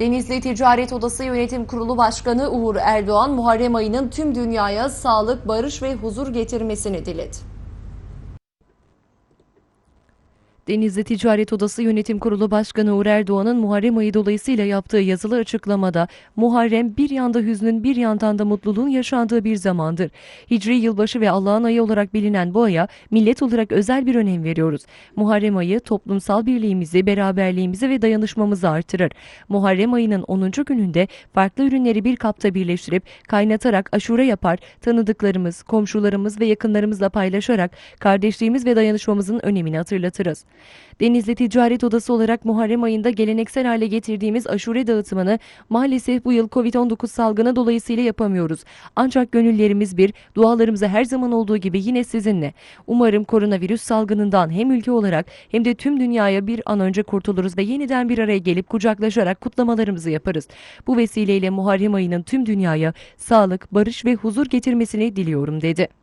Denizli Ticaret Odası Yönetim Kurulu Başkanı Uğur Erdoğan, Muharrem ayının tüm dünyaya sağlık, barış ve huzur getirmesini diledi. Denizli Ticaret Odası Yönetim Kurulu Başkanı Uğur Erdoğan'ın Muharrem ayı dolayısıyla yaptığı yazılı açıklamada Muharrem bir yanda hüznün bir yandan da mutluluğun yaşandığı bir zamandır. Hicri yılbaşı ve Allah'ın ayı olarak bilinen bu aya millet olarak özel bir önem veriyoruz. Muharrem ayı toplumsal birliğimizi, beraberliğimizi ve dayanışmamızı artırır. Muharrem ayının 10. gününde farklı ürünleri bir kapta birleştirip kaynatarak aşure yapar, tanıdıklarımız, komşularımız ve yakınlarımızla paylaşarak kardeşliğimiz ve dayanışmamızın önemini hatırlatırız. Denizli Ticaret Odası olarak Muharrem ayında geleneksel hale getirdiğimiz aşure dağıtımını maalesef bu yıl Covid-19 salgını dolayısıyla yapamıyoruz. Ancak gönüllerimiz bir, dualarımızı her zaman olduğu gibi yine sizinle. Umarım koronavirüs salgınından hem ülke olarak hem de tüm dünyaya bir an önce kurtuluruz ve yeniden bir araya gelip kucaklaşarak kutlamalarımızı yaparız. Bu vesileyle Muharrem ayının tüm dünyaya sağlık, barış ve huzur getirmesini diliyorum dedi.